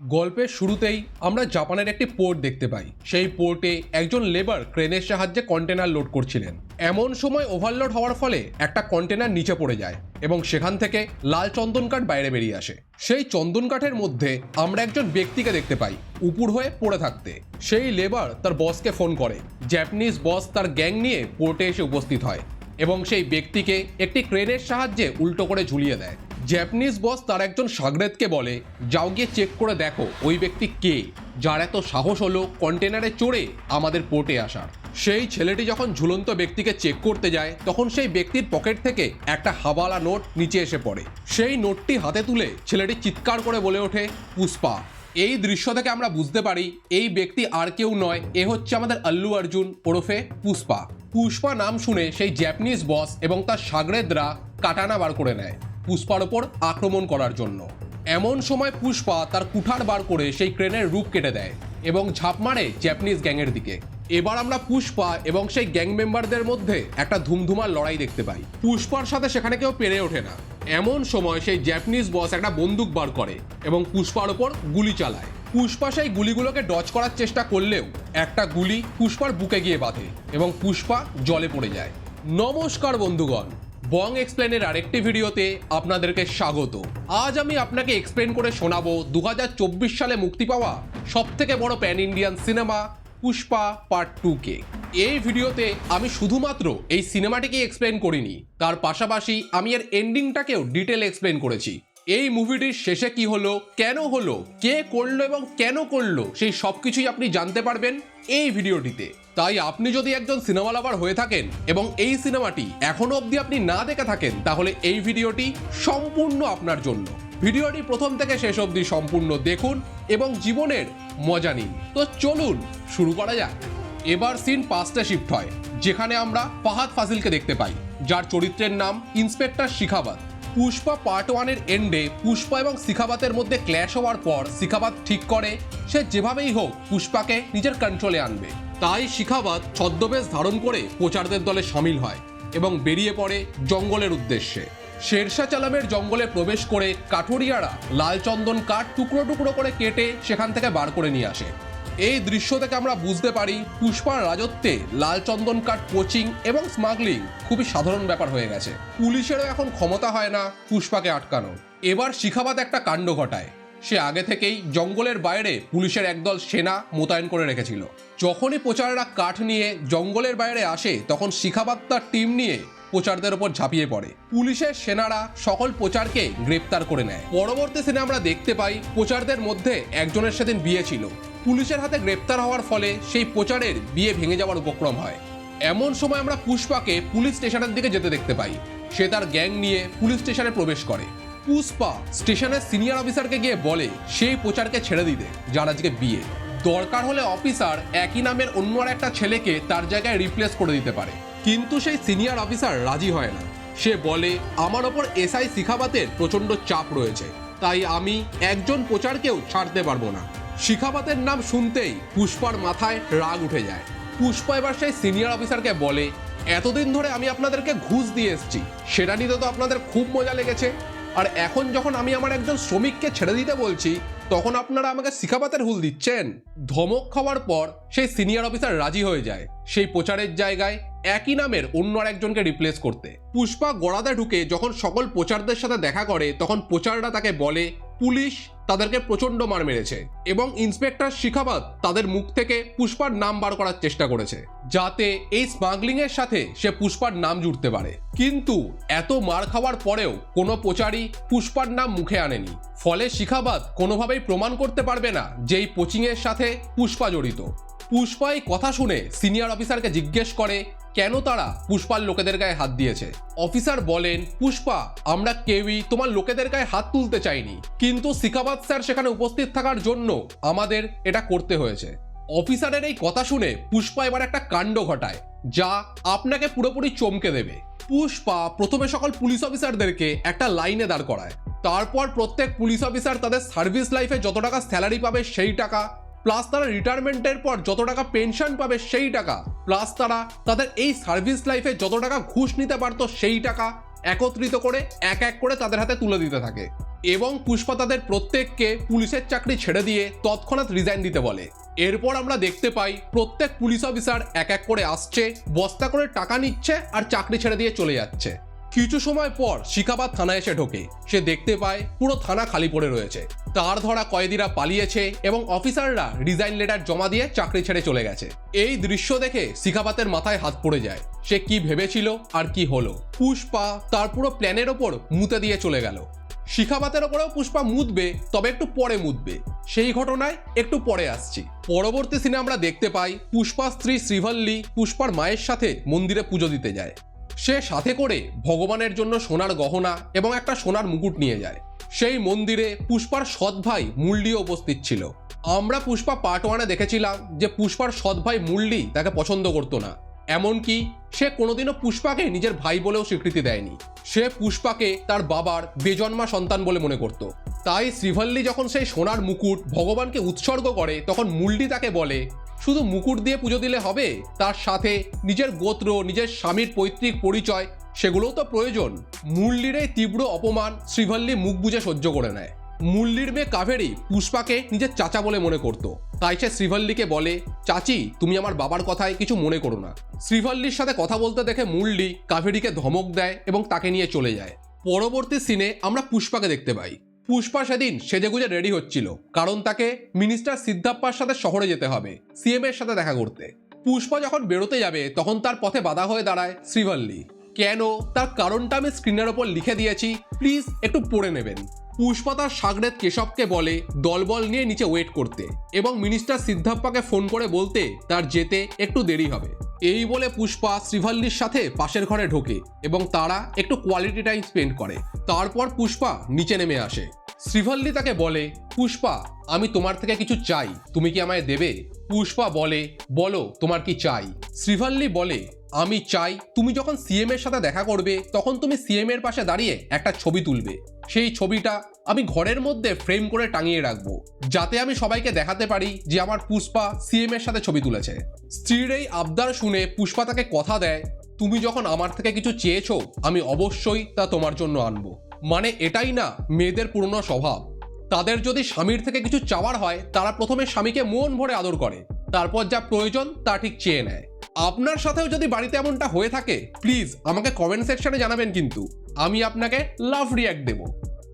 গল্পের শুরুতেই আমরা জাপানের একটি পোর্ট দেখতে পাই। সেই পোর্টে একজন লেবার ক্রেনের সাহায্যে কন্টেনার লোড করছিলেন। এমন সময় ওভারলোড হওয়ার ফলে একটা কন্টেনার নিচে পড়ে যায় এবং সেখান থেকে লাল চন্দন কাঠ বাইরে বেরিয়ে আসে। সেই চন্দন কাঠের মধ্যে আমরা একজন ব্যক্তিকে দেখতে পাই উপুর হয়ে পড়ে থাকতে। সেই লেবার তার বসকে ফোন করে। জ্যাপানিজ বস তার গ্যাং নিয়ে পোর্টে এসে উপস্থিত হয়। এবং সেই ব্যক্তিকে একটি ক্রেনের সাহায্যে উল্টো করে ঝুলিয়ে দেয়। জ্যাপানিজ বস তার একজন সাগরেদকে বলে, যাও গিয়ে চেক করে দেখো, ওই ব্যক্তি কে? যার এত সাহস হলো কন্টেনারে চড়ে আমাদের পোর্টে আসার। সেই ছেলেটি যখন ঝুলন্ত ব্যক্তিকে চেক করতে যায়, তখন সেই ব্যক্তির পকেট থেকে একটা হাওয়ালা নোট নিচে এসে পড়ে। সেই নোটটি হাতে তুলে ছেলেটি চিৎকার করে বলে ওঠে, পুষ্পা এই দৃশ্য থেকে আমরা বুঝতে পারি এই ব্যক্তি আর কেউ নয়। এ হচ্ছে আমাদের আল্লু অর্জুন, ওরফে পুষ্পা। পুষ্পা নাম শুনে সেই জ্যাপানিজ বস এবং তার সাগরেদরা কাটানা বার করে নেয় পুষ্পার ওপর আক্রমণ করার জন্য। এমন সময় পুষ্পা তার কুঠার বার করে সেই ক্রেনের রূপ কেটে দেয় এবং ঝাঁপ মারে জ্যাপানিজ গ্যাংয়ের দিকে। এবার আমরা পুষ্পা এবং সেই গ্যাং মেম্বারদের মধ্যে একটা ধুমধুমার লড়াই দেখতে পাই। পুষ্পার সাথে সেখানে কেউ পেরে ওঠে না। এমন সময় সেই জ্যাপানিজ বস একটা বন্দুক বার করে এবং পুষ্পার ওপর গুলি চালায়। পুষ্পা সেই গুলিগুলোকে ডচ করার চেষ্টা করলেও একটা গুলি পুষ্পার বুকে গিয়ে বাঁধে এবং পুষ্পা জলে পড়ে যায়। নমস্কার বন্ধুগণ, বং এক্সপ্লেনের আরেকটি ভিডিওতে আপনাদেরকে স্বাগত। আজ আমি আপনাকে এক্সপ্লেন করে শোনাবো দু হাজার চব্বিশ সালে মুক্তি পাওয়া সব থেকে বড় pan Indian cinema Pushpa part two কে। এই ভিডিওতে আমি শুধুমাত্র এই সিনেমাটিকে এক্সপ্লেন করিনি, তার পাশাপাশি আমি এর এন্ডিংটাকেও ডিটেল এক্সপ্লেন করেছি। এই মুভিটির শেষে কি হলো, কেন হলো, কে করল এবং কেন করল, সেই সব কিছুই আপনি জানতে পারবেন এই ভিডিওটিতে। তাই আপনি যদি একজন সিনেমা লাভার হয়ে থাকেন এবং এই সিনেমাটি এখনও অবধি আপনি না দেখে থাকেন, তাহলে এই ভিডিওটি সম্পূর্ণ আপনার জন্য। ভিডিওটি প্রথম থেকে শেষ অবধি সম্পূর্ণ দেখুন এবং জীবনের মজা নিন। তো চলুন শুরু করা যাক। এবার সিন পাঁচটা শিফট হয়, যেখানে আমরা ফাহাদ ফাজিলকে দেখতে পাই, যার চরিত্রের নাম ইন্সপেক্টর শিখাবাত। পুষ্পা পার্ট ওয়ানের এন্ডে পুষ্পা এবং শিখাবাতের মধ্যে ক্ল্যাশ হওয়ার পর শিখাবাত ঠিক করে, সে যেভাবেই হোক পুষ্পাকে নিজের কন্ট্রোলে আনবে। তাই শিখাবাত ছদ্মবেশ ধারণ করে প্রচারদের দলে সামিল হয় এবং বেরিয়ে পড়ে জঙ্গলের উদ্দেশ্যে। শেরশাহ চালামের জঙ্গলে প্রবেশ করে কাঠুরিয়ারা লাল চন্দন কাঠ টুকরো টুকরো করে কেটে সেখান থেকে বার করে নিয়ে আসে। এই দৃশ্য থেকে আমরা বুঝতে পারি পুষ্পার রাজত্বে লাল চন্দন কাঠ কোচিং এবং স্মাগলিং খুবই সাধারণ ব্যাপার হয়ে গেছে। পুলিশেরও এখন ক্ষমতা হয় না পুষ্পাকে আটকানো এবার শিখাবাদ একটা কাণ্ড ঘটায়। সে আগে থেকেই জঙ্গলের বাইরে পুলিশের একদল সেনা মোতায়েন করে রেখেছিল। যখনই প্রচাররা কাঠ নিয়ে জঙ্গলের বাইরে আসে, তখন শিখাবাদ তার টিম নিয়ে প্রচারদের ওপর ঝাঁপিয়ে পড়ে। পুলিশের সেনারা সকল প্রচারকে গ্রেপ্তার করে নেয়। পরবর্তী সিনে আমরা দেখতে পাই, প্রচারদের মধ্যে একজনের সেদিন বিয়ে ছিল। পুলিশের হাতে গ্রেপ্তার হওয়ার ফলে সেই প্রচারের বিয়ে ভেঙে যাওয়ার উপক্রম হয়। এমন সময় আমরা পুষ্পাকে পুলিশ স্টেশনের দিকে যেতে দেখতে পাই। সে তার গ্যাং নিয়ে পুলিশ স্টেশনে প্রবেশ করে। পুষ্পা স্টেশনের সিনিয়র অফিসারকে গিয়ে বলে, সেই প্রচারকে ছেড়ে দিতে যার আজকে বিয়ে। দরকার হলে অফিসার একই নামের অন্য আর একটা ছেলেকে তার জায়গায় রিপ্লেস করে দিতে পারে। কিন্তু সেই সিনিয়র অফিসার রাজি হয় না। সে বলে, আমার ওপর এসআই শিখাবাতের প্রচণ্ড চাপ রয়েছে। তাই আমি একজন প্রচারকেও ছাড়তে পারব না। শিখাবাতের নাম শুনতেই পুষ্পার মাথায় রাগ উঠে যায়। পুষ্পা এবার সেই সিনিয়র অফিসারকে বলে, এতদিন ধরে আমি আপনাদেরকে ঘুষ দিয়ে এসেছি। সেটা নিতে তো আপনাদের খুব মজা লেগেছে। আর এখন যখন আমি আমার একজন শ্রমিককে ছেড়ে দিতে বলছি, তখন আপনারা আমাকে শিখাপাতের হুল দিচ্ছেন? ধমক খাওয়ার পর সেই সিনিয়র অফিসার রাজি হয়ে যায়। সেই প্রচারের জায়গায় একই নামের অন্য একজনকে রিপ্লেস করতে। পুষ্পা গড়াতে ঢুকে যখন সকল প্রচারদের সাথে দেখা করে, তখন প্রচাররা তাকে বলে, পুলিশ তাদেরকে প্রচণ্ড মার মেরেছে এবং ইন্সপেক্টর শিখাবাদ তাদের মুখ থেকে পুষ্পার নাম বার করার চেষ্টা করেছে, যাতে এই স্মাগলিং এর সাথে সে পুষ্পার নাম জুড়তে পারে। কিন্তু এত মার খাওয়ার পরেও কোনো প্রচারই পুষ্পার নাম মুখে আনেনি। ফলে শিখাবাদ কোনোভাবেই প্রমাণ করতে পারবে না যে এই কোচিং এর সাথে পুষ্পা জড়িত। পুষ্পা এই কথা শুনে সিনিয়র অফিসারকে জিজ্ঞেস করে, কেন তারা পুষ্পার লোকেদের গায়ে হাত দিয়েছে? অফিসার বলেন, পুষ্পা, আমরা কেউই তোমার লোকেদের গায়ে হাত তুলতে চাইনি। কিন্তু সিকাবাদ স্যার সেখানে উপস্থিত থাকার জন্য আমাদের এটা করতে হয়েছে। অফিসারের এই কথা শুনে পুষ্পা এবার একটা কাণ্ড ঘটায়, যা আপনাকে পুরোপুরি চমকে দেবে। পুষ্পা প্রথমে সকল পুলিশ অফিসারদেরকে একটা লাইনে দাঁড় করায়। তারপর প্রত্যেক পুলিশ অফিসার তাদের সার্ভিস লাইফে যত টাকা স্যালারি পাবে সেই টাকা প্লাস তারা রিটায়ারমেন্টের পর যত টাকা পেনশন পাবে সেই টাকা। প্লাস তারা তাদের এই সার্ভিস লাইফে যত টাকা ঘুষ নিতে পারতো সেই টাকা একত্রিত করে এক এক করে তাদের হাতে তুলে দিতে থাকে। এবং পুষ্পা তাদের প্রত্যেককে পুলিশের চাকরি ছেড়ে দিয়ে তৎক্ষণাৎ রিজাইন দিতে বলে। এরপর আমরা দেখতে পাই প্রত্যেক পুলিশ অফিসার এক এক করে আসছে, বস্তা করে টাকা নিচ্ছে আর চাকরি ছেড়ে দিয়ে চলে যাচ্ছে। কিছু সময় পর শিখাবাদ থানায় এসে ঢোকে। সে দেখতে পায় পুরো থানা খালি পড়ে রয়েছে। তার ধরা কয়েদিরা পালিয়েছে এবং অফিসাররা রিজাইন লেটার জমা দিয়ে চাকরি ছেড়ে চলে গেছে। এই দৃশ্য দেখে শিখাবাতের মাথায় হাত পড়ে যায়। সে কি ভেবেছিল আর কি হলো। পুষ্পা তার পুরো প্ল্যানের ওপর মুতে দিয়ে চলে গেল। শিখাবাতের ওপরেও পুষ্পা মুতবে, তবে একটু পরে মুতবে। সেই ঘটনায় একটু পরে আসছি। পরবর্তী সিনে আমরা দেখতে পাই পুষ্পা স্ত্রী শ্রীভল্লী পুষ্পার মায়ের সাথে মন্দিরে পুজো দিতে যায়। সে সাথে করে ভগবানের জন্য সোনার গহনা এবং একটা সোনার মুকুট নিয়ে যায়। সেই মন্দিরে পুষ্পার সৎ ভাই মুল্লিও উপস্থিত ছিল। আমরা পুষ্পা পার্ট ওয়ানে দেখেছিলাম যে পুষ্পার সৎ ভাই মুল্লি তাকে পছন্দ করতো না। এমনকি সে কোনোদিনও পুষ্পাকে নিজের ভাই বলেও স্বীকৃতি দেয়নি। সে পুষ্পাকে তার বাবার বেজন্মা সন্তান বলে মনে করত। তাই শ্রীভল্লি যখন সেই সোনার মুকুট ভগবানকে উৎসর্গ করে, তখন মুল্লি তাকে বলে শুধু মুকুট দিয়ে পুজো দিলে হবে? তার সাথে নিজের গোত্র, নিজের স্বামীর পৈতৃক পরিচয়, সেগুলোও তো প্রয়োজন। মুল্লির এই তীব্র অপমান শ্রীভল্লি মুখ বুজে সহ্য করে নেয়। মুল্লির মেয়ে কাভেরি পুষ্পাকে নিজের চাচা বলে মনে করত। তাই সে শ্রীভল্লিকে বলে, চাচি, তুমি আমার বাবার কথায় কিছু মনে করো না। শ্রীভল্লির সাথে কথা বলতে দেখে মুল্লি কাভেরিকে ধমক দেয় এবং তাকে নিয়ে চলে যায়। পরবর্তী সিনে আমরা পুষ্পাকে দেখতে পাই। পুষ্পা সেদিন সেজেগুজে রেডি হচ্ছিল, কারণ তাকে মিনিস্টার সিদ্ধাপ্পার সাথে শহরে যেতে হবে সিএম এর সাথে দেখা করতে। পুষ্পা যখন বেরোতে যাবে, তখন তার পথে বাধা হয়ে দাঁড়ায় শ্রীভল্লি। কেন? তার কারণটা আমি স্ক্রিনের ওপর লিখে দিয়েছি প্লিজ একটু পড়ে নেবেন। পুষ্পা তার সাগরেদ কেশবকে বলে দলবল নিয়ে নিচে ওয়েট করতে এবং মিনিস্টার সিদ্ধাপ্পাকে ফোন করে বলতে তার যেতে একটু দেরি হবে। এই বলে পুষ্পা শ্রীভাল্লির সাথে পাশের ঘরে ঢোকে এবং তারা একটু কোয়ালিটি টাইম স্পেন্ড করে। তারপর পুষ্পা নিচে নেমে আসে। শ্রীভাল্লি তাকে বলে, পুষ্পা, আমি তোমার থেকে কিছু চাই, তুমি কি আমায় দেবে? পুষ্পা বলে, বলো, তোমার কি চাই? শ্রীভাল্লি বলে, আমি চাই, তুমি যখন সিএম এর সাথে দেখা করবে, তখন তুমি সিএম এর পাশে দাঁড়িয়ে একটা ছবি তুলবে। সেই ছবিটা আমি ঘরের মধ্যে ফ্রেম করে টাঙিয়ে রাখব। যাতে আমি সবাইকে দেখাতে পারি যে আমার পুষ্পা সিএম এর সাথে ছবি তুলেছে। স্ত্রীর এই আবদার শুনে পুষ্পা তাকে কথা দেয়, তুমি যখন আমার থেকে কিছু চেয়েছো, আমি অবশ্যই তা তোমার জন্য আনব। মানে এটাই না, মেয়েদের পুরনো স্বভাব। তাদের যদি স্বামীর থেকে কিছু চাওয়ার হয়, তারা প্রথমে স্বামীকে মন ভরে আদর করে। তারপর যা প্রয়োজন, তা ঠিক চেয়ে নেয়। আপনার সাথেও যদি বাড়িতে এমনটা হয়ে থাকে প্লিজ আমাকে কমেন্ট সেকশনে জানাবেন কিন্তু। আমি আপনাকে লাভ রিয়াক্ট দেব।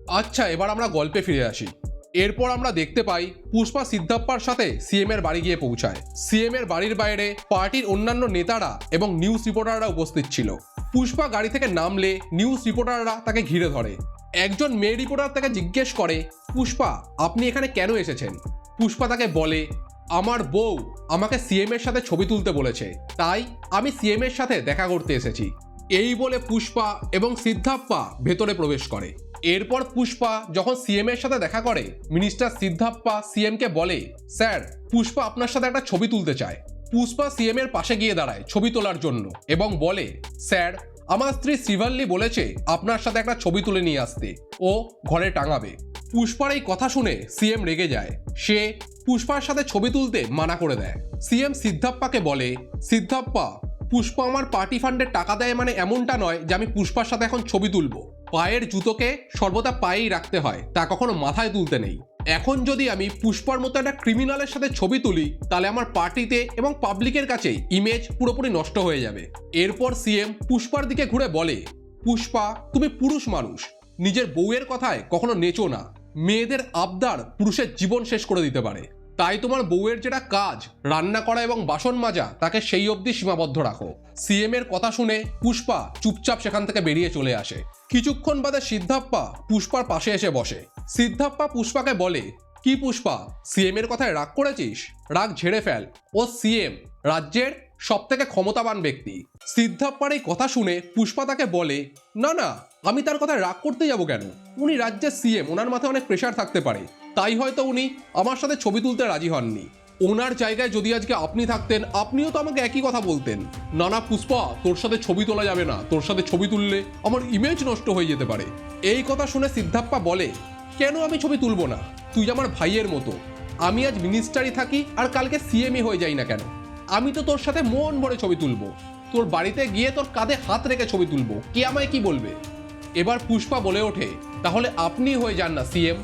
আচ্ছা এবার আমরা গল্পে ফিরে আসি। এরপর আমরা দেখতে পাই পুষ্পা সিদ্ধাপ্পার সাথে সিএম এর বাড়ি গিয়ে পৌঁছায়। সিএম এর বাড়ির বাইরে পার্টির অন্যান্য নেতারা এবং নিউজ রিপোর্টাররা উপস্থিত ছিল। পুষ্পা গাড়ি থেকে নামলে নিউজ রিপোর্টাররা তাকে ঘিরে ধরে। একজন মেয়ে রিপোর্টার তাকে জিজ্ঞেস করে, পুষ্পা, আপনি এখানে কেন এসেছেন? পুষ্পা তাকে বলে আমার বউ আমাকে সিএম এর সাথে ছবি তুলতে বলেছে, তাই আমি সিএম এর সাথে দেখা করতে এসেছি। এই বলে পুষ্পা এবং সিদ্ধাপ্পা ভেতরে প্রবেশ করে। এরপর পুষ্পা যখন সিএম এর সাথে দেখা করে, মিনিস্টার সিদ্ধাপ্পা সিএম কে বলে, স্যার, পুষ্পা আপনার সাথে একটা ছবি তুলতে চায়। পুষ্পা সিএম এর পাশে গিয়ে দাঁড়ায় ছবি তোলার জন্য এবং বলে, স্যার আমার স্ত্রী শ্রীভাল্লি বলেছে, আপনার সাথে একটা ছবি তুলে নিয়ে আসতে। ও ঘরে টাঙাবে। পুষ্পার এই কথা শুনে সিএম রেগে যায়। সে পুষ্পার সাথে ছবি তুলতে মানা করে দেয়। সিএম সিদ্ধাপ্পাকে বলে, সিদ্ধাপ্পা, পুষ্পা আমার পার্টি ফান্ডের টাকা দেয় মানে এমনটা নয় যে আমি পুষ্পার সাথে এখন ছবি তুলবো। পায়ের জুতোকে সর্বদা পায়েই রাখতে হয়, তা কখনো মাথায় তুলতে নেই। এখন যদি আমি পুষ্পার মতো একটা ক্রিমিনালের সাথে ছবি তুলি, তাহলে আমার পার্টিতে এবং পাবলিকের কাছে ইমেজ পুরোপুরি নষ্ট হয়ে যাবে। এরপর সিএম পুষ্পার দিকে ঘুরে বলে, পুষ্পা, তুমি পুরুষ মানুষ। নিজের বউয়ের কথায় কখনো নেচো না। মেয়েদের আবদার পুরুষের জীবন শেষ করে দিতে পারে। তাই তোমার বউয়ের যেটা কাজ, রান্না করা এবং বাসন মাজা, তাকে সেই অবধি সীমাবদ্ধ রাখো। সিএম এর কথা শুনে পুষ্পা চুপচাপ সেখান থেকে বেরিয়ে চলে আসে। কিছুক্ষণ বাদে সিদ্ধাপ্পা পুষ্পার পাশে এসে বসে। সিদ্ধাপ্পা পুষ্পাকে বলে, কি পুষ্পা সিএম এর কথায় রাগ করেছিস? রাগ ঝেড়ে ফেল। ও সিএম রাজ্যের সব থেকে ক্ষমতাবান ব্যক্তি। সিদ্ধাপ্পার এই কথা শুনে পুষ্পা তাকে বলে, না না, আমি তার কথায় রাগ করতে যাব কেন? উনি রাজ্যের সিএম ওনার মাথায় অনেক প্রেশার থাকতে পারে। তাই হয়তো উনি আমার সাথে ছবি তুলতে রাজি হননি। ওনার জায়গায় যদি আজকে আপনি থাকতেন, আপনিও তো আমাকে একই কথা বলতেন। না না পুষ্পা, তোর সাথে ছবি তোলা যাবে না। তোর সাথে ছবি তুললে আমার ইমেজ নষ্ট হয়ে যেতে পারে। এই কথা শুনে সিদ্ধাপ্পা বলে, কেন আমি ছবি তুলবো না? তুই আমার ভাইয়ের মতো। আমি আজ মিনিস্টারই থাকি আর কালকে সিএমই হয়ে যাই না কেন? আমি তো তোর সাথে মন ভরে ছবি তুলবো। তোর বাড়িতে গিয়ে তোর কাঁধে হাত রেখে ছবি তুলবো। কে আমায় কি বলবে? এবার পুষ্পা বলে ওঠে, তাহলে আপনি হয়ে যান না সিএম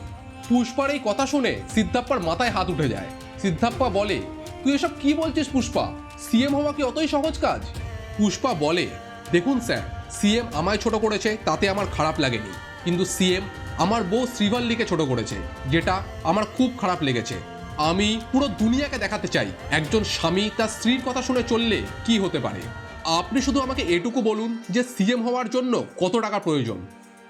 পুষ্পার এই কথা শুনে সিদ্ধাপ্পার মাথায় হাত উঠে যায়। সিদ্ধাপ্পা বলে, তুই এসব কি বলছিস পুষ্পা? সিএম হওয়া কি অতই সহজ কাজ? পুষ্পা বলে, দেখুন স্যার সিএম আমায় ছোট করেছে, তাতে আমার খারাপ লাগেনি। কিন্তু সিএম আমার বউ শ্রীভাল্লিকে ছোট করেছে, যেটা আমার খুব খারাপ লেগেছে। আমি পুরো দুনিয়াকে দেখাতে চাই। একজন স্বামী তার স্ত্রীর কথা শুনে চললে কি হতে পারে? আপনি শুধু আমাকে এটুকু বলুন যে সিএম হওয়ার জন্য কত টাকা প্রয়োজন?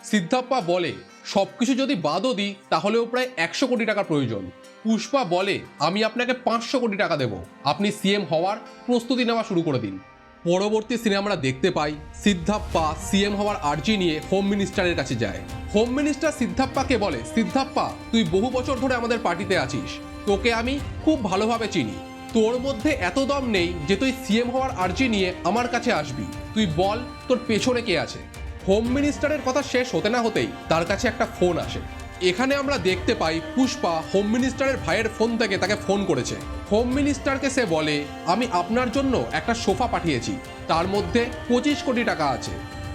সিদ্ধাপ্পা বলে সবকিছু যদি বাদও দিই, তাহলেও প্রায় একশো কোটি টাকা প্রয়োজন। পুষ্পা বলে, আমি আপনাকে পাঁচশো কোটি টাকা দেব। আপনি সিএম হওয়ার প্রস্তুতি নেওয়া শুরু করে দিন। পরবর্তী সিনে আমরা দেখতে পাই, সিদ্ধাপ্পা সিএম হওয়ার আর্জি নিয়ে হোম মিনিস্টারের কাছে যায়। হোম মিনিস্টার সিদ্ধাপ্পাকে বলে, সিদ্ধাপ্পা, তুই বহু বছর ধরে আমাদের পার্টিতে আছিস। তোকে আমি খুব ভালোভাবে চিনি। তোর মধ্যে এত দম নেই যে তুই সিএম হওয়ার আর্জি নিয়ে আমার কাছে আসবি। তুই বল, তোর পেছনে কে আছে? হোম মিনিস্টারের কথা শেষ হতে না হতেই তার কাছে একটা ফোন আসে। এখানে আমরা দেখতে পাই পুষ্পা হোম মিনিস্টারের ভাইয়ের ফোন থেকে তাকে ফোন করেছে। হোম মিনিস্টারকে সে বলে, আমি আপনার জন্য একটা সোফা পাঠিয়েছি। তার মধ্যে পঁচিশ কোটি টাকা আছে।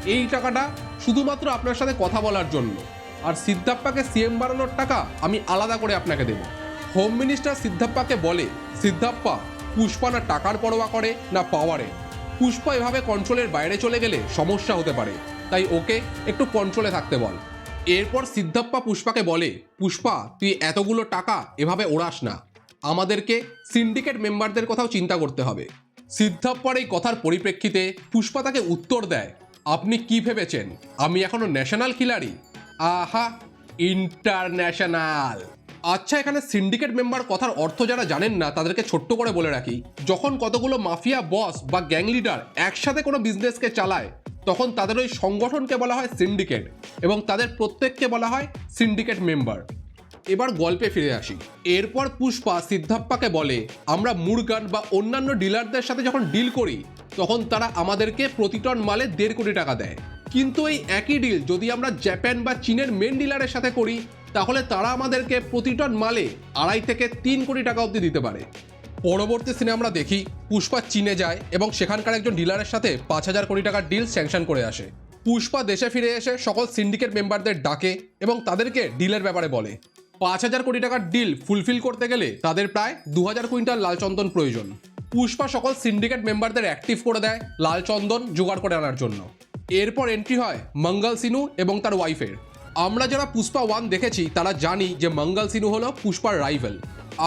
এই টাকাটা শুধুমাত্র আপনার সাথে কথা বলার জন্য। আর সিদ্ধাপ্পাকে সিএম বানানোর টাকা আমি আলাদা করে আপনাকে দেব। হোম মিনিস্টার সিদ্ধাপ্পাকে বলে, সিদ্ধাপ্পা, পুষ্পা না টাকার পরোয়া করে না পাওয়ারে পুষ্পা এভাবে কন্ট্রোলের বাইরে চলে গেলে সমস্যা হতে পারে। তাই ওকে একটু কন্ট্রোলে থাকতে বল। এরপর সিদ্ধাপ্পা পুষ্পাকে বলে, পুষ্পা, তুই এতগুলো টাকা এভাবে ওড়াস না। আমাদেরকে সিন্ডিকেট মেম্বারদের কথাও চিন্তা করতে হবে। সিদ্ধাপ্পার এই কথার পরিপ্রেক্ষিতে পুষ্পা তাকে উত্তর দেয়, আপনি কি ভেবেছেন? আমি এখনও ন্যাশনাল খিলাড়ি? আহা ইন্টারন্যাশনাল আচ্ছা এখানে সিন্ডিকেট মেম্বার কথার অর্থ যারা জানেন না, তাদেরকে ছোট্ট করে বলে রাখি। যখন কতগুলো মাফিয়া, বস বা গ্যাং লিডার একসাথে কোনো বিজনেসকে চালায় তখন তাদের ওই সংগঠনকে বলা হয় সিন্ডিকেট এবং তাদের প্রত্যেককে বলা হয় সিন্ডিকেট মেম্বার এবার গল্পে ফিরে আসি। এরপর পুষ্পা সিদ্ধাপ্পাকে বলে, আমরা মুরগান বা অন্যান্য ডিলারদের সাথে যখন ডিল করি, তখন তারা আমাদেরকে প্রতি টন মালে দেড় কোটি টাকা দেয়। কিন্তু এই একই ডিল যদি আমরা জাপান বা চীনের মেন ডিলারের সাথে করি, তাহলে তারা আমাদেরকে প্রতি টন মালে আড়াই থেকে তিন কোটি টাকা অবধি দিতে পারে। পরবর্তী সিনে আমরা দেখি পুষ্পা চীনে যায় এবং সেখানকার একজন ডিলারের সাথে পাঁচ হাজার কোটি টাকার ডিল স্যাংশন করে আসে। পুষ্পা দেশে ফিরে এসে সকল সিন্ডিকেট মেম্বারদের ডাকে এবং তাদেরকে ডিলের ব্যাপারে বলে। পাঁচ হাজার কোটি টাকার ডিল ফুলফিল করতে গেলে তাদের প্রায় দু হাজার কুইন্টাল লাল চন্দন প্রয়োজন। পুষ্পা সকল সিন্ডিকেট মেম্বারদের অ্যাক্টিভ করে দেয় লাল চন্দন জোগাড় করে আনার জন্য। এরপর এন্ট্রি হয় মঙ্গল সিনু এবং তার ওয়াইফের আমরা যারা পুষ্পা ওয়ান দেখেছি, তারা জানি যে মঙ্গল সিনু হলো পুষ্পার রাইভেল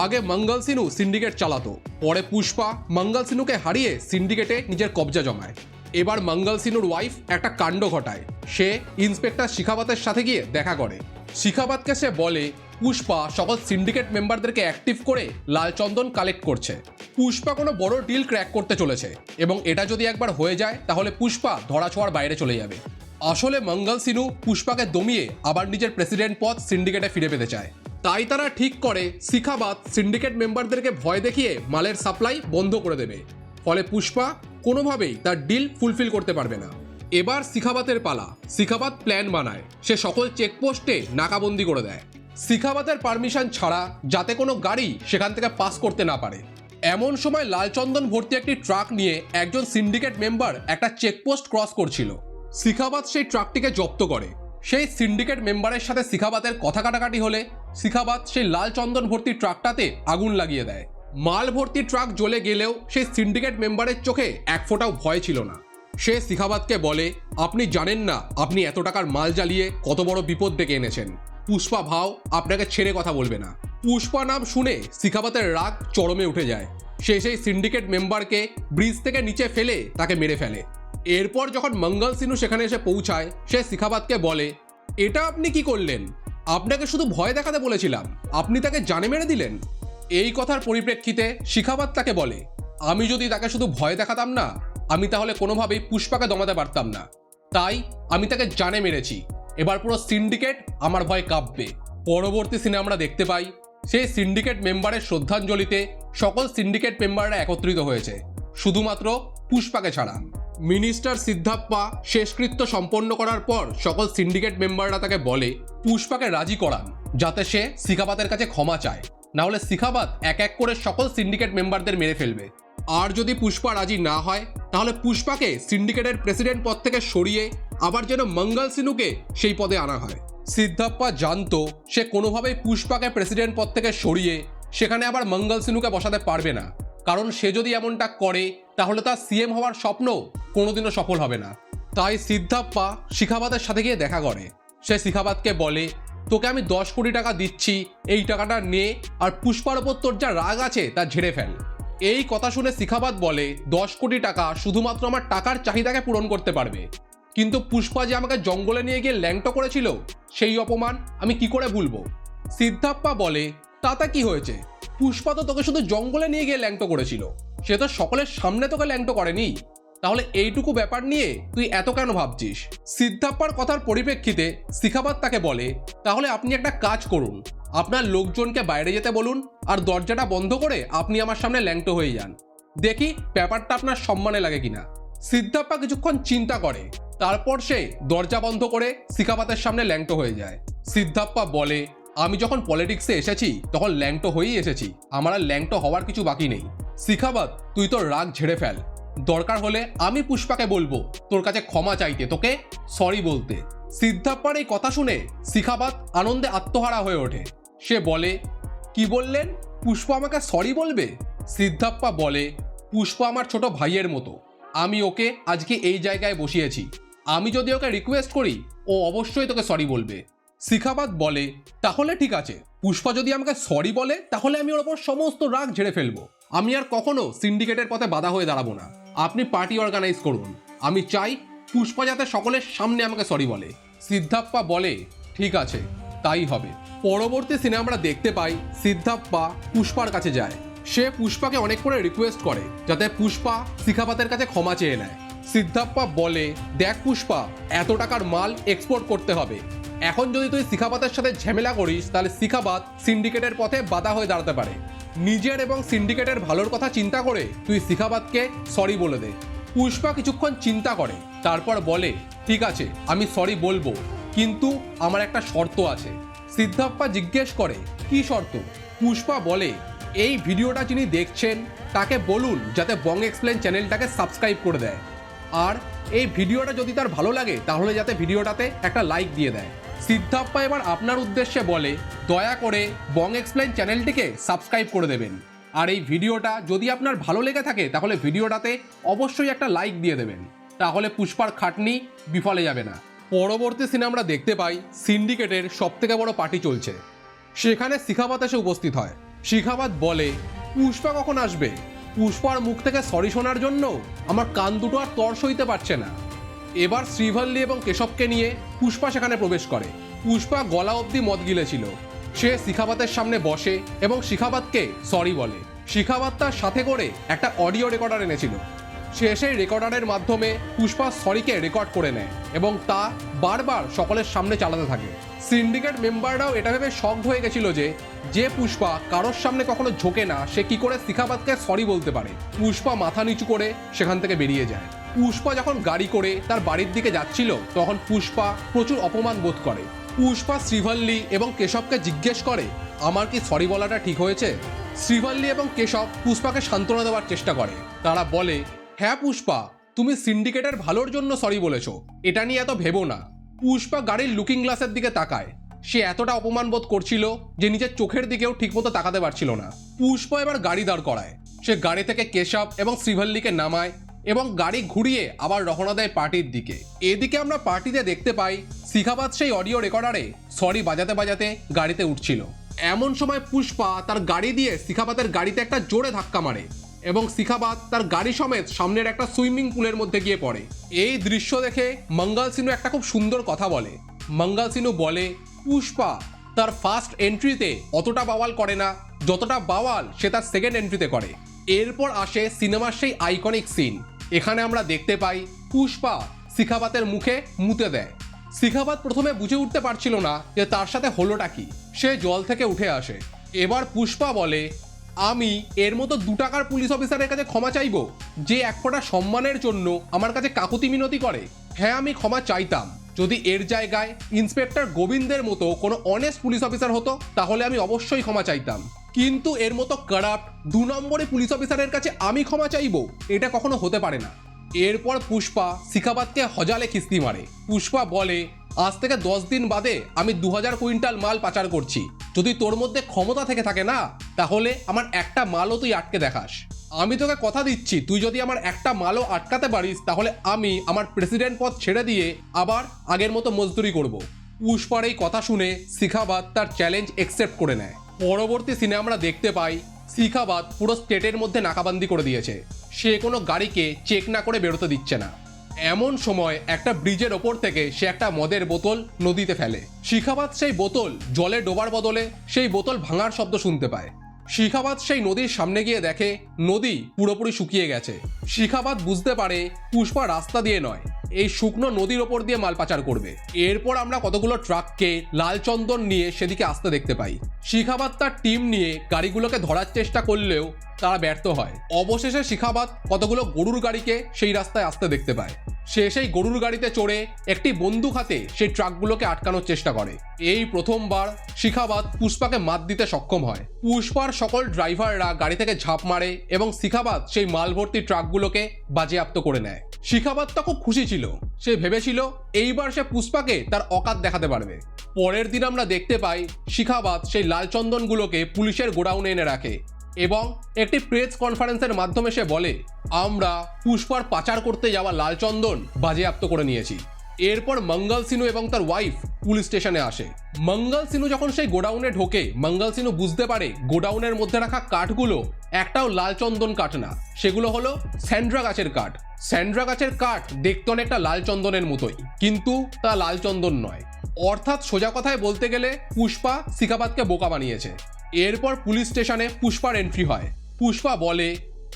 আগে মঙ্গল সিনু সিন্ডিকেট চালাতো, পরে পুষ্পা মঙ্গল সিনুকে হারিয়ে সিন্ডিকেটে নিজের কবজা জমায়। এবার মঙ্গল সিনুর ওয়াইফ একটা কাণ্ড ঘটায়, সে ইন্সপেক্টর শিখাবাতের সাথে গিয়ে দেখা করে। শিখাবাতকে সে বলে, পুষ্পা সকল সিন্ডিকেট মেম্বারদেরকে অ্যাক্টিভ করে লাল চন্দন কালেক্ট করছে। পুষ্পা কোনো বড় ডিল ক্র্যাক করতে চলেছে এবং এটা যদি একবার হয়ে যায়, তাহলে পুষ্পা ধরাছোঁয়ার বাইরে চলে যাবে। আসলে মঙ্গল সিনু পুষ্পাকে দমিয়ে আবার নিজের প্রেসিডেন্ট পদ সিন্ডিকেটে ফিরে পেতে চায়। তাই তারা ঠিক করে শিখাবাদ সিন্ডিকেট মেম্বারদেরকে ভয় দেখিয়ে মালের সাপ্লাই বন্ধ করে দেবে। ফলে পুষ্পা কোনোভাবেই তার ডিল ফুলফিল করতে পারবে না। এবার শিখাবাতের পালা। শিখাবাত প্ল্যান বানায়। সে সকল চেকপোস্টে নাকাবন্দি করে দেয়। শিখাবাতের পারমিশন ছাড়া যাতে কোনো গাড়ি সেখান থেকে পাস করতে না পারে। এমন সময় লালচন্দন ভর্তি একটি ট্রাক নিয়ে একজন সিন্ডিকেট মেম্বার একটা চেকপোস্ট ক্রস করছিল। শিখাবাত সেই ট্রাকটিকে জব্দ করে। সেই সিন্ডিকেট মেম্বারের সাথে শিখাবাতের কথা কাটাকাটি হলে শিখাবাত সেই লাল চন্দন ভর্তি ট্রাকটাতে আগুন লাগিয়ে দেয়। মাল ভর্তি ট্রাক জ্বলে গেলেও সেই সিন্ডিকেট মেম্বারের চোখে এক ফোঁটাও ভয় ছিল না। সে শিখাবাতকে বলে, আপনি জানেন না, আপনি এত টাকার মাল জ্বালিয়ে কত বড় বিপদ ডেকে এনেছেন। পুষ্পা ভাও আপনাকে ছেড়ে কথা বলবে না। পুষ্পা নাম শুনে শিখাবাতের রাগ চরমে উঠে যায়। সে সেই সিন্ডিকেট মেম্বারকে ব্রিজ থেকে নিচে ফেলে তাকে মেরে ফেলে। এরপর যখন মঙ্গল সিনু সেখানে এসে পৌঁছায়, সে শিখাবাদকে বলে, এটা আপনি কি করলেন? আপনাকে শুধু ভয় দেখাতে বলেছিলাম। আপনি তাকে জানে মেরে দিলেন। এই কথার পরিপ্রেক্ষিতে শিখাবাদ তাকে বলে, আমি যদি তাকে শুধু ভয় দেখাতাম না, আমি তাহলে কোনোভাবেই পুষ্পাকে দমাতে পারতাম না। তাই আমি তাকে জানে মেরেছি। এবার পুরো সিন্ডিকেট আমার ভয় কাঁপবে। পরবর্তী সিনে আমরা দেখতে পাই, সেই সিন্ডিকেট মেম্বারের শ্রদ্ধাঞ্জলিতে সকল সিন্ডিকেট মেম্বাররা একত্রিত হয়েছে, শুধুমাত্র পুষ্পাকে ছাড়া। মিনিস্টার সিদ্ধাপ্পা শেষকৃত্য সম্পন্ন করার পর সকল সিন্ডিকেট মেম্বাররা তাকে বলে, পুষ্পাকে রাজি করান, যাতে সে শিখাবাতের কাছে ক্ষমা চায়। না হলে শিখাবাত এক এক করে সকল সিন্ডিকেট মেম্বারদের মেরে ফেলবে। আর যদি পুষ্পা রাজি না হয়, তাহলে পুষ্পাকে সিন্ডিকেটের প্রেসিডেন্ট পদ থেকে সরিয়ে আবার যেন মঙ্গল সিনুকে সেই পদে আনা হয়। সিদ্ধাপ্পা জানতো, সে কোনোভাবেই পুষ্পাকে প্রেসিডেন্ট পদ থেকে সরিয়ে সেখানে আবার মঙ্গল সিনুকে বসাতে পারবে না। কারণ সে যদি এমনটা করে তাহলে তার সিএম হওয়ার স্বপ্ন কোনোদিনও সফল হবে না। তাই সিদ্ধাপ্পা শিখাবাদের সাথে গিয়ে দেখা করে। সে শিখাবাদকে বলে, তোকে আমি দশ কোটি টাকা দিচ্ছি, এই টাকাটা নে আর পুষ্পার ওপর তোর যা রাগ আছে তা ঝেড়ে ফেল। এই কথা শুনে শিখাবাদ বলে, দশ কোটি টাকা শুধুমাত্র আমার টাকার চাহিদাকে পূরণ করতে পারবে। কিন্তু পুষ্পা যে আমাকে জঙ্গলে নিয়ে গিয়ে ল্যাংটো করেছিল, সেই অপমান আমি কি করে ভুলবো? সিদ্ধাপ্পা বলে, তাতে কি হয়েছে? পুষ্পা তো তোকে শুধু জঙ্গলে নিয়ে গিয়ে ল্যাংটো করেছিল। সে তো সকলের সামনে তোকে ল্যাংটো করেনি। তাহলে এইটুকু ব্যাপার নিয়ে তুই এত কেন ভাবছিস? সিদ্ধাপ্পার কথার পরিপ্রেক্ষিতে শিখাবাদ তাকে বলে, তাহলে আপনি একটা কাজ করুন। আপনার লোকজনকে বাইরে যেতে বলুন আর দরজাটা বন্ধ করে আপনি আমার সামনে ল্যাংটো হয়ে যান। দেখি ব্যাপারটা আপনার সম্মানে লাগে কিনা। সিদ্ধাপ্পা কিছুক্ষণ চিন্তা করে, তারপর সে দরজা বন্ধ করে শিখাপাতের সামনে ল্যাংটো হয়ে যায়। সিদ্ধাপ্পা বলে আমি যখন পলিটিক্সে এসেছি, তখন ল্যাংটো হয়েই এসেছি। আমার আর ল্যাংটো হওয়ার কিছু বাকি নেই। শিখাবাদ তুই তোর রাগ ঝেড়ে ফেল। দরকার হলে আমি পুষ্পাকে বলব, তোর কাছে ক্ষমা চাইতে, তোকে সরি বলতে। সিদ্ধাপ্পার এই কথা শুনে শিখাবাত আনন্দে আত্মহারা হয়ে ওঠে। সে বলে, কি বললেন? পুষ্পা আমাকে সরি বলবে? সিদ্ধাপ্পা বলে, পুষ্পা আমার ছোট ভাইয়ের মতো। আমি ওকে আজকে এই জায়গায় বসিয়েছি। আমি যদি ওকে রিকোয়েস্ট করি, ও অবশ্যই তোকে সরি বলবে। শিখাবাদ বলে, তাহলে ঠিক আছে। পুষ্পা যদি আমাকে সরি বলে, তাহলে আমি ওর ওপর সমস্ত রাগ ঝেড়ে ফেলব। আমি আর কখনো সিন্ডিকেটের পথে বাধা হয়ে দাঁড়াবো না। আপনি পার্টি অর্গানাইজ করুন। আমি চাই পুষ্পা যাতে সকলের সামনে আমাকে সরি বলে। সিদ্ধাপ্পা বলে, ঠিক আছে, তাই হবে। পরবর্তী সিনেমা আমরা দেখতে পাই সিদ্ধাপ্পা পুষ্পার কাছে যায়। সে পুষ্পাকে অনেক করে রিকোয়েস্ট করে, যাতে পুষ্পা শিখাপাতের কাছে ক্ষমা চেয়ে নেয়। সিদ্ধাপ্পা বলে, দেখ পুষ্পা, এত টাকার মাল এক্সপোর্ট করতে হবে। এখন যদি তুই শিখাপাতের সাথে ঝামেলা করিস, তাহলে শিখাপাত সিন্ডিকেটের পথে বাধা হয়ে দাঁড়াতে পারে। নিজের এবং সিন্ডিকেটের ভালোর কথা চিন্তা করে তুই শিখাপাতকে সরি বলে দে। পুষ্পা কিছুক্ষণ চিন্তা করে, তারপর বলে, ঠিক আছে, আমি সরি বলব, কিন্তু আমার একটা শর্ত আছে। সিদ্ধাপ্পা জিজ্ঞেস করে, কি শর্ত? পুষ্পা বলে, এই ভিডিওটা যিনি দেখছেন, তাকে বলুন যাতে বং এক্সপ্লেন চ্যানেলটাকে সাবস্ক্রাইব করে দেয়। আর এই ভিডিওটা যদি তার ভালো লাগে, তাহলে যাতে ভিডিওটাতে একটা লাইক দিয়ে দেয়। সিদ্ধাপ্পা এবার আপনার উদ্দেশ্যে বলে, দয়া করে বং এক্সপ্লেন চ্যানেলটিকে সাবস্ক্রাইব করে দেবেন। আর এই ভিডিওটা যদি আপনার ভালো লেগে থাকে, তাহলে ভিডিওটাতে অবশ্যই একটা লাইক দিয়ে দেবেন। তাহলে পুষ্পার খাটনি বিফলে যাবে না। পরবর্তী সিনে আমরা দেখতে পাই সিন্ডিকেটের সবথেকে বড় পার্টি চলছে। সেখানে শিখাবাত এসে উপস্থিত হয়। শিখাবাত বলে, পুষ্পা কখন আসবে? পুষ্পার মুখ থেকে সরি শোনার জন্য আমার কান দুটো আর তর সইতে পারছে না। এবার শ্রীভল্লী এবং কেশবকে নিয়ে পুষ্পা সেখানে প্রবেশ করে। পুষ্পা গলা অবধি মদ গিলেছিল। সে শিখাবাতের সামনে বসে এবং শিখাবাতকে সরি বলে। শিখাবাত তার সাথে করে একটা অডিও রেকর্ডার এনেছিল। সে সেই রেকর্ডারের মাধ্যমে পুষ্পা সরিকে রেকর্ড করে নেয় এবং তা বারবার সকলের সামনে চালাতে থাকে। সিন্ডিকেট মেম্বাররাও এটা ভেবে শকড হয়ে গেছিল যে যে পুষ্পা কারোর সামনে কখনো ঝোঁকে না, সে কি করে শিখাবাতকে সরি বলতে পারে? পুষ্পা মাথা নিচু করে সেখান থেকে বেরিয়ে যায়। পুষ্পা যখন গাড়ি করে তার বাড়ির দিকে যাচ্ছিল, তখন পুষ্পা প্রচুর অপমান বোধ করে। পুষ্পা শ্রীভল্লী এবং কেশবকে জিজ্ঞেস করে, আমার কি সরি বলাটা ঠিক হয়েছে? শ্রীভল্লী এবং কেশব পুষ্পাকে সান্ত্বনা দেওয়ার চেষ্টা করে। তারা বলে হ্যাঁ পুষ্পা, তুমি সিন্ডিকেটের ভালোর জন্য সরি বলেছ। এটা নিয়ে এত ভেবো না। পুষ্পা গাড়ির লুকিং গ্লাসের দিকে তাকায়। সে এতটা অপমান বোধ করছিল যে নিজের চোখের দিকেও ঠিকমতো তাকাতে পারছিল না। পুষ্পা এবার গাড়ি দাঁড় করায়। সে গাড়ি থেকে কেশব এবং শ্রীভল্লীকে নামায় এবং গাড়ি ঘুরিয়ে আবার রওনা দেয় পার্টির দিকে। এদিকে আমরা পার্টিতে দেখতে পাই, শিখাবাদ সেই অডিও রেকর্ডারে সরি বাজাতে বাজাতে গাড়িতে উঠছিল। এমন সময় পুষ্পা তার গাড়ি দিয়ে শিখাবাতের গাড়িতে একটা জোরে ধাক্কা মারে। এবং শিখাবাদ তার গাড়ি সমেত সামনের একটা সুইমিং পুলের মধ্যে গিয়ে পড়ে। এই দৃশ্য দেখে মঙ্গল সিনু একটা খুব সুন্দর কথা বলে। মঙ্গল সিনু বলে, পুষ্পা, তার ফার্স্ট এন্ট্রিতে অতটা বাওয়াল করে না। যতটা বাওয়াল, সে তার সেকেন্ড এন্ট্রিতে করে। এরপর আসে সিনেমার সেই আইকনিক সিন এখানে আমরা দেখতে পাই, পুষ্পা শিখাবাতের মুখে মুতে দেয়। শিখাবাত প্রথমে বুঝে উঠতে পারছিল না যে তার সাথে হলোটা কি। সে জল থেকে উঠে আসে। এবার পুষ্পা বলে আমি এর মতো দু টাকার পুলিশ অফিসারের কাছে ক্ষমা চাইব, যে এক ফোঁটা সম্মানের জন্য আমার কাছে কাকুতি মিনতি করে। হ্যাঁ আমি ক্ষমা চাইতাম। যদি এর জায়গায় ইন্সপেক্টর গোবিন্দের মতো কোনো অনেস্ট পুলিশ অফিসার হতো, তাহলে আমি অবশ্যই ক্ষমা চাইতাম। কিন্তু এর মতো কারাপ্ট দু নম্বরে পুলিশ অফিসারের কাছে আমি ক্ষমা চাইব, এটা কখনো হতে পারে না। এরপর পুষ্পা শিখাবাদকে হজালে কিস্তি মারে। পুষ্পা বলে আজ থেকে দশ দিন বাদে আমি দু হাজার কুইন্টাল মাল পাচার করছি। যদি তোর মধ্যে ক্ষমতা থেকে থাকে না, তাহলে আমার একটা মালও তুই আটকে দেখাস। আমি তোকে কথা দিচ্ছি, তুই যদি আমার একটা মালও আটকাতে পারিস, তাহলে আমি আমার প্রেসিডেন্ট পদ ছেড়ে দিয়ে আবার আগের মতো মজদুরি করব। পুষ্পার এই কথা শুনে শিখাবাদ তার চ্যালেঞ্জ একসেপ্ট করে নেয়। পরবর্তী সিনে আমরা দেখতে পাই, শিখাবাদ পুরো স্টেটের মধ্যে নাকাবান্দি করে দিয়েছে। সে কোনো গাড়িকে চেক না করে বেরোতে দিচ্ছে না। এমন সময় একটা ব্রিজের ওপর থেকে সে একটা মদের বোতল নদীতে ফেলে। শিখাবাদ সেই বোতল জলে ডোবার বদলে সেই বোতল ভাঙার শব্দ শুনতে পায়। শিখাবাদ সেই নদীর সামনে গিয়ে দেখে, নদী পুরোপুরি শুকিয়ে গেছে। শিখাবাদ বুঝতে পারে পুষ্পা রাস্তা দিয়ে নয়। এই শুকনো নদীর ওপর দিয়ে মাল পাচার করবে। এরপর আমরা কতগুলো ট্রাককে লাল চন্দন নিয়ে সেদিকে আসতে দেখতে পাই। শিখাবাদ তার টিম নিয়ে গাড়িগুলোকে ধরার চেষ্টা করলেও তারা ব্যর্থ হয়। অবশেষে শিখাবাদ কতগুলো গরুর গাড়িকে সেই রাস্তায় আসতে দেখতে পায়। সে সেই গরুর গাড়িতে চড়ে একটি বন্দুক হাতে সেই ট্রাকগুলোকে আটকানোর চেষ্টা করে। এই প্রথমবার শিখাবাদ পুষ্পাকে মাত দিতে সক্ষম হয়। পুষ্পার সকল ড্রাইভাররা গাড়ি থেকে ঝাঁপ মারে এবং শিখাবাদ সেই মালভর্তি ট্রাকগুলোকে বাজেয়াপ্ত করে নেয়। শিখাবাদ তা খুব খুশি ছিল। সে ভেবেছিল এইবার সে পুষ্পাকে তার অকাত দেখাতে পারবে। পরের দিন আমরা দেখতে পাই শিখাবাদ সেই লাল চন্দনগুলোকে পুলিশের গোডাউনে এনে রাখে এবং একটি প্রেস কনফারেন্সের মাধ্যমে সে বলে, আমরা পুষ্পার পাচার করতে যাওয়া লালচন্দন বাজেয়াপ্ত করে নিয়েছি। এরপর মঙ্গল সিনু এবং তার ওয়াইফ পুলিশ স্টেশনে আসে। মঙ্গল সিনু যখন সেই গোডাউনে ঢোকে, মঙ্গল সিনু বুঝতে পারে গোডাউনের মধ্যে রাখা কাঠগুলো একটাও লাল চন্দন কাঠ না। সেগুলো হলো স্যান্ড্রা গাছের কাঠ। স্যান্ড্রা গাছের কাঠ দেখতে অনেকটা লাল চন্দনের মতোই, কিন্তু তা লাল চন্দন নয়। অর্থাৎ সোজা কথায় বলতে গেলে পুষ্পা সিকাবাদকে বোকা বানিয়েছে। এরপর পুলিশ স্টেশনে পুষ্পার এন্ট্রি হয়। পুষ্পা বলে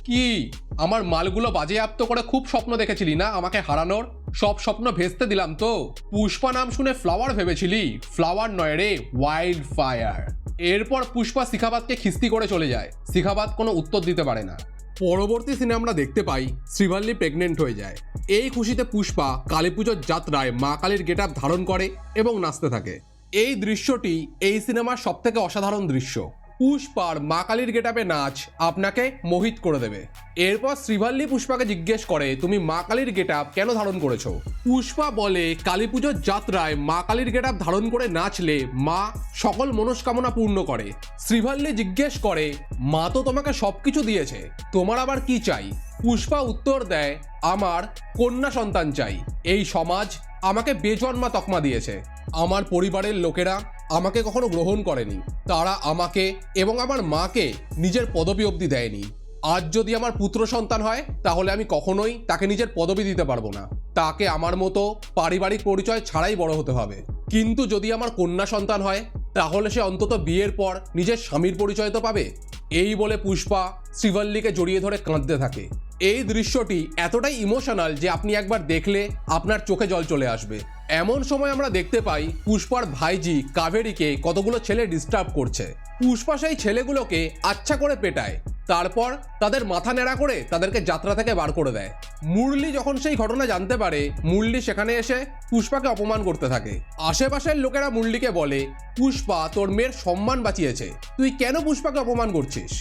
কি? আমার মালগুলো বাজেয়াপ্ত করে খুব স্বপ্ন দেখেছিলি না আমাকে হারানোর? সব স্বপ্ন ভেস্তে দিলাম তো। পুষ্পা নাম শুনে ফ্লাওয়ার ভেবেছিলি? ফ্লাওয়ার নয় রে ওয়াইল্ড ফায়ার এরপর পুষ্পা শিখাবাদকে খিস্তি করে চলে যায়। শিখাবাদ কোনো উত্তর দিতে পারে না। পরবর্তী সিনে আমরা দেখতে পাই শ্রীভাল্লি প্রেগনেন্ট হয়ে যায়। এই খুশিতে পুষ্পা কালী পুজোর যাত্রায় মা কালীর গেট ধারণ করে এবং নাচতে থাকে। এই দৃশ্যটি এই সিনেমার সব থেকে অসাধারণ দৃশ্য। পুষ্পার মা কালীর গেটাপে নাচ আপনাকে মোহিত করে দেবে। এরপর শ্রীভাল্লি পুষ্পাকে জিজ্ঞেস করে, তুমি মা কালীর গেটাপ কেন ধারণ করেছ? পুষ্পা বলে, কালী পুজোর যাত্রায় মা কালীর গেটাপ ধারণ করে নাচলে মা সকল মনস্কামনা পূর্ণ করে। শ্রীভাল্লি জিজ্ঞেস করে, মা তো তোমাকে সবকিছু দিয়েছে, তোমার আবার কি চাই? পুষ্পা উত্তর দেয়, আমার কন্যা সন্তান চাই। এই সমাজ আমাকে বেজন্মা তকমা দিয়েছে। আমার পরিবারের লোকেরা আমাকে কখনো গ্রহণ করেনি। তারা আমাকে এবং আমার মাকে নিজের পদবি অবধি দেয়নি। আজ যদি আমার পুত্র সন্তান হয়, তাহলে আমি কখনোই তাকে নিজের পদবি দিতে পারব না। তাকে আমার মতো পারিবারিক পরিচয় ছাড়াই বড় হতে হবে। কিন্তু যদি আমার কন্যা সন্তান হয়, তাহলে সে অন্তত বিয়ের পর নিজের স্বামীর পরিচয় তো পাবে। এই বলে পুষ্পা শ্রীবল্লীকে জড়িয়ে ধরে কাঁদতে থাকে। এই দৃশ্যটি এতটাই ইমোশনাল যে আপনি একবার দেখলে আপনার চোখে জল চলে আসবে। এমন সময় আমরা দেখতে পাই পুষ্পার ভাইজি কাভেরিকে কতগুলো ছেলে ডিস্টার্ব করছে। পুষ্পা সেই ছেলেগুলোকে আচ্ছা করে পেটায়। তারপর তাদের মাথা নেড়া করে তাদেরকে যাত্রা থেকে বার করে দেয়। মুরলি যখন সেই ঘটনা জানতে পারে, মুরলি সেখানে এসে পুষ্পাকে অপমান করতে থাকে। আশেপাশের লোকেরা মুরলিকে বলে পুষ্পা তোর মেয়ের সম্মান বাঁচিয়েছে। তুই কেন পুষ্পাকে অপমান করছিস?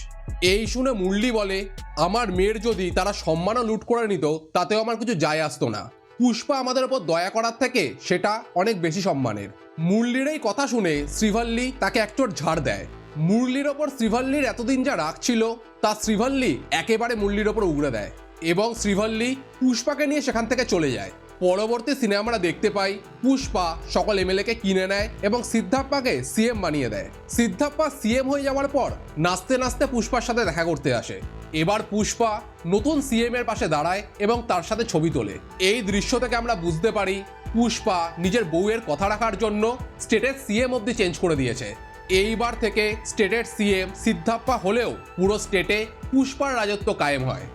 এই শুনে মুরলি বলে, আমার মেয়ের যদি তারা সম্মানও লুট করে নিত, তাতেও আমার কিছু যায় আসতো না। পুষ্পা আমাদের ওপর দয়া করার থেকে সেটা অনেক বেশি সম্মানের। মুরলির এই কথা শুনে শ্রীভাল্লি তাকে একচোট ঝাড় দেয়। মুরলির ওপর শ্রীভাল্লির এতদিন যা রাগ ছিল, তা শ্রীভাল্লি একেবারে মুরলির ওপর উগড়ে দেয় এবং শ্রীভাল্লি পুষ্পাকে নিয়ে সেখান থেকে চলে যায়। পরবর্তী সিনেমা আমরা দেখতে পাই, পুষ্পা সকল এমএলএকে কিনে নেয় এবং সিদ্ধাপ্পাকে সিএম বানিয়ে দেয়। সিদ্ধাপ্পা সিএম হয়ে যাওয়ার পর নাচতে নাচতে পুষ্পার সাথে দেখা করতে আসে। এবার পুষ্পা নতুন সিএম এর পাশে দাঁড়ায় এবং তার সাথে ছবি তোলে। এই দৃশ্য থেকে আমরা বুঝতে পারি, পুষ্পা নিজের বউয়ের কথা রাখার জন্য স্টেটের সিএম অব্দি চেঞ্জ করে দিয়েছে। এইবার থেকে স্টেটের সিএম সিদ্ধাপ্পা হলেও পুরো স্টেটে পুষ্পার রাজত্ব কায়েম হয়।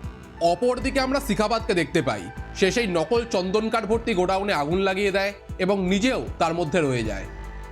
অপরদিকে আমরা শিখাবাদকে দেখতে পাই। সে সেই নকল চন্দন কাঠ ভর্তি গোডাউনে আগুন লাগিয়ে দেয় এবং নিজেও তার মধ্যে রয়ে যায়।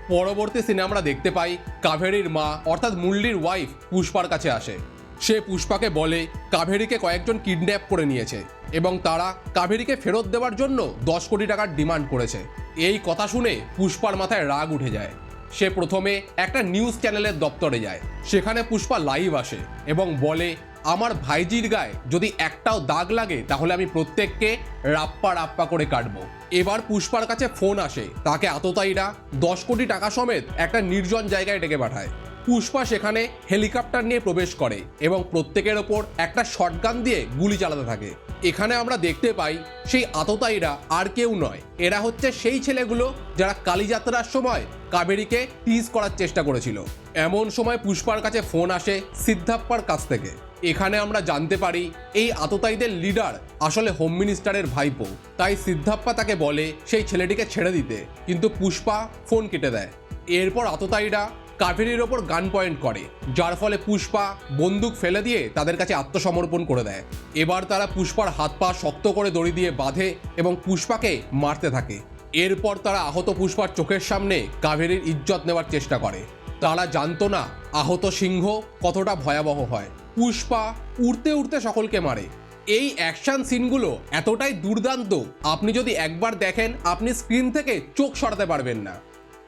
পরবর্তী সিনে আমরা দেখতে পাই কাভেরির মা, অর্থাৎ মুল্লির ওয়াইফ পুষ্পার কাছে আসে। সে পুষ্পাকে বলে, কাভেরিকে কয়েকজন কিডন্যাপ করে নিয়েছে এবং তারা কাভেরিকে ফেরত দেওয়ার জন্য দশ কোটি টাকার ডিমান্ড করেছে। এই কথা শুনে পুষ্পার মাথায় রাগ উঠে যায়। সে প্রথমে একটা নিউজ চ্যানেলের দপ্তরে যায়। সেখানে পুষ্পা লাইভ আসে এবং বলে, আমার ভাইজির গায়ে যদি একটাও দাগ লাগে, তাহলে আমি প্রত্যেককে রাপ্পা রাপ্পা করে কাটবো। এবার পুষ্পার কাছে ফোন আসে। তাকে আততায়ীরা দশ কোটি টাকা সমেত একটা নির্জন জায়গায় ডেকে পাঠায়। পুষ্পা সেখানে হেলিকপ্টার নিয়ে প্রবেশ করে এবং প্রত্যেকের ওপর একটা শটগান দিয়ে গুলি চালাতে থাকে। এখানে আমরা দেখতে পাই সেই আততায়ীরা আর কেউ নয়। এরা হচ্ছে সেই ছেলেগুলো যারা কালীযাত্রার সময় কাবেরীকে টিজ করার চেষ্টা করেছিল। এমন সময় পুষ্পার কাছে ফোন আসে সিদ্ধাপ্পার কাছ থেকে। এখানে আমরা জানতে পারি এই আততায়ীদের লিডার আসলে হোম মিনিস্টারের ভাইপো। তাই সিদ্ধাপ্পা তাকে বলে সেই ছেলেটিকে ছেড়ে দিতে। কিন্তু পুষ্পা ফোন কেটে দেয়। এরপর আততায়ীরা কাবেরীর ওপর গান পয়েন্ট করে, যার ফলে পুষ্পা বন্দুক ফেলে দিয়ে তাদের কাছে আত্মসমর্পণ করে দেয়। এবার তারা পুষ্পার হাত পা শক্ত করে দড়ি দিয়ে বাঁধে এবং পুষ্পাকে মারতে থাকে। এরপর তারা আহত পুষ্পার চোখের সামনে কাভেরির ইজ্জত নেওয়ার চেষ্টা করে। তারা জানতো না আহত সিংহ কতটা ভয়াবহ হয়। পুষ্পা উড়তে উড়তে সকলকে মারে। এই অ্যাকশন সিনগুলো এতটাই দুর্দান্ত, আপনি যদি একবার দেখেন, আপনি স্ক্রিন থেকে চোখ সরাতে পারবেন না।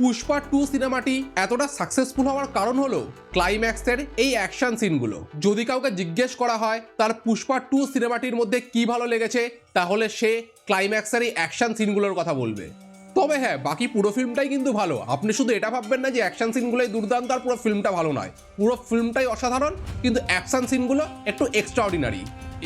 পুষ্পা টু সিনেমাটি এতটা সাকসেসফুল হওয়ার কারণ হলো ক্লাইম্যাক্সের এই অ্যাকশন সিনগুলো যদি কাউকে জিজ্ঞেস করা হয়, তার পুষ্পা টু সিনেমাটির মধ্যে কি ভালো লেগেছে, তাহলে সে ক্লাইম্যাক্সের এই অ্যাকশন সিনগুলোর কথা বলবে। তবে হ্যাঁ বাকি পুরো ফিল্মটাই কিন্তু ভালো। আপনি শুধু এটা ভাববেন না যে অ্যাকশন সিনগুলোই দুর্দান্ত আর পুরো ফিল্মটা ভালো নয়। পুরো ফিল্মটাই অসাধারণ, কিন্তু অ্যাকশন সিনগুলো একটু এক্সট্রাঅর্ডিনারি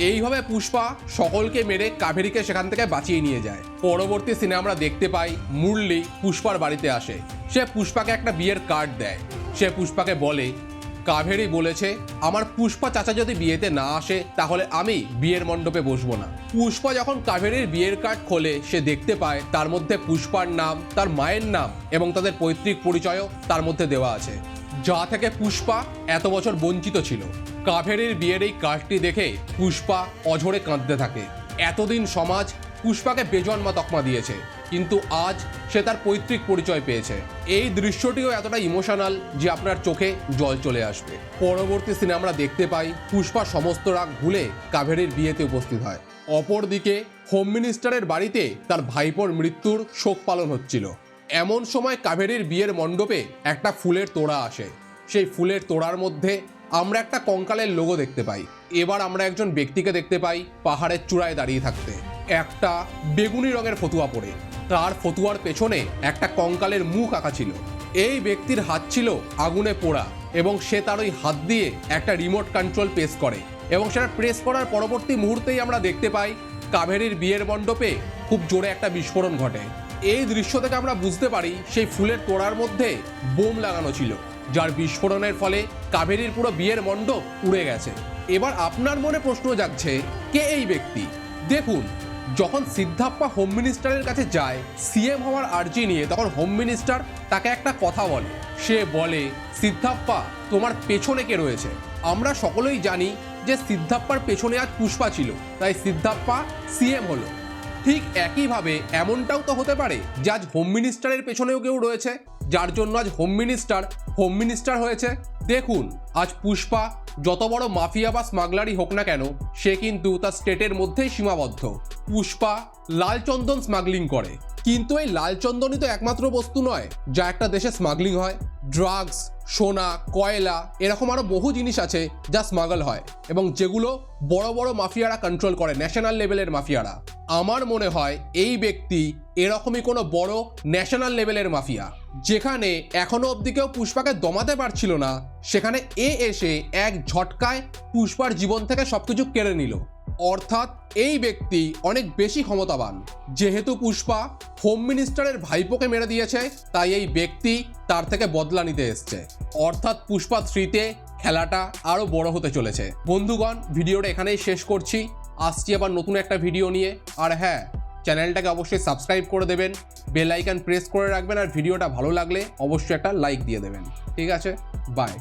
এইভাবে পুষ্পা সকলকে মেরে কাভেরিকে সেখান থেকে বাঁচিয়ে নিয়ে যায়। পরবর্তী সিনে আমরা দেখতে পাই মুরলি পুষ্পার বাড়িতে আসে। সে পুষ্পাকে একটা বিয়ের কার্ড দেয়। সে পুষ্পাকে বলে কাভেরি বলেছে, আমার পুষ্পা চাচা যদি বিয়েতে না আসে, তাহলে আমি বিয়ের মণ্ডপে বসবো না। পুষ্পা যখন কাভেরির বিয়ের কার্ড খোলে, সে দেখতে পায় তার মধ্যে পুষ্পার নাম, তার মায়ের নাম এবং তাদের পৈতৃক পরিচয়ও তার মধ্যে দেওয়া আছে। যা থেকে পুষ্পা এত বছর বঞ্চিত ছিল। কাভেরির বিয়ের এই কার্ডটি দেখে পুষ্পা অঝরে কাঁদতে থাকে। এতদিন সমাজ পুষ্পাকে বেজন্মা তকমা দিয়েছে। কিন্তু আজ সে তার পৈতৃক পরিচয় পেয়েছে। এই দৃশ্যটিও এতটা ইমোশনাল যে আপনার চোখে জল চলে আসবে। পরবর্তী সিনে আমরা দেখতে পাই, পুষ্পা সমস্ত রাগ ভুলে কাভেরির বিয়েতে উপস্থিত হয়। অপরদিকে হোম মিনিস্টারের বাড়িতে তার ভাইপোর মৃত্যুর শোক পালন হচ্ছিল। এমন সময় কাভেরির বিয়ের মণ্ডপে একটা ফুলের তোড়া আসে। সেই ফুলের তোড়ার মধ্যে আমরা একটা কঙ্কালের লোগো দেখতে পাই। এবার আমরা একজন ব্যক্তিকে দেখতে পাই পাহাড়ের চূড়ায় দাঁড়িয়ে থাকতে। একটা বেগুনি রঙের ফতুয়া পরে। তার ফতুয়ার পেছনে একটা কঙ্কালের মুখ আঁকা ছিল। এই ব্যক্তির হাত ছিল আগুনে পোড়া এবং সে তার ওই হাত দিয়ে একটা রিমোট কন্ট্রোল প্রেস করে এবং সেটা প্রেস করার পরবর্তী মুহূর্তেই আমরা দেখতে পাই কাভেরির বিয়ের মণ্ডপে খুব জোরে একটা বিস্ফোরণ ঘটে। এই দৃশ্য থেকে আমরা বুঝতে পারি সেই ফুলের তোড়ার মধ্যে বোম লাগানো ছিল, যার বিস্ফোরণের ফলে কাবেরীর পুরো বিয়ের মণ্ডপ উড়ে গেছে। এবার আপনার মনে প্রশ্ন জাগছে, কে এই ব্যক্তি? দেখুন যখন সিদ্ধাপ্পা হোম মিনিস্টারের কাছে যায় সিএম হওয়ার আর্জি নিয়ে তখন হোম মিনিস্টার তাকে একটা কথা বলে। সে বলে, সিদ্ধাপ্পা, তোমার পেছনে কে রয়েছে? আমরা সকলেই জানি যে সিদ্ধাপ্পার পেছনে আজ পুষ্পা ছিল, তাই সিদ্ধাপ্পা সিএম হলো। ঠিক একইভাবে এমনটাও তো হতে পারে যে আজ হোম মিনিস্টারের পেছনেও কেউ রয়েছে, যার জন্য আজ হোম মিনিস্টার হোম মিনিস্টার হয়েছে। দেখুন, আজ পুষ্পা যত বড় মাফিয়া বা স্মাগলারই হোক না কেন, সে কিন্তু তার স্টেটের মধ্যেই সীমাবদ্ধ। পুষ্পা লাল চন্দন স্মাগলিং করে। কিন্তু এই লাল চন্দনই তো একমাত্র বস্তু নয়, যা একটা দেশে স্মাগলিং হয়। ড্রাগস, সোনা, কয়লা, এরকম আরও বহু জিনিস আছে যা স্মাগল হয় এবং যেগুলো বড় বড় মাফিয়ারা কন্ট্রোল করে ন্যাশনাল লেভেলের মাফিয়ারা। আমার মনে হয় এই ব্যক্তি এরকমই কোনো বড় ন্যাশনাল লেভেলের মাফিয়া। যেখানে এখনও অবধি কেউ পুষ্পাকে দমাতে পারছিল না, সেখানে এ এসে এক ঝটকায় পুষ্পার জীবন থেকে সবকিছু কেড়ে নিল। অর্থাৎ এই ব্যক্তি অনেক বেশি ক্ষমতাবান। যেহেতু পুষ্পা হোম মিনিস্টারের ভাইপোকে মেরে দিয়েছে, তাই এই ব্যক্তি তার থেকে বদলা নিতে এসছে। অর্থাৎ পুষ্পা থ্রিতে খেলাটা আরও বড় হতে চলেছে। বন্ধুগণ, ভিডিওটা এখানেই শেষ করছি। আসছি আবার নতুন একটা ভিডিও নিয়ে। আর হ্যাঁ চ্যানেলটাকে অবশ্যই সাবস্ক্রাইব করে দেবেন, বেল আইকন প্রেস করে রাখবেন, আর ভিডিওটা ভালো লাগলে অবশ্যই একটা লাইক দিয়ে দেবেন। ঠিক আছে? বাই।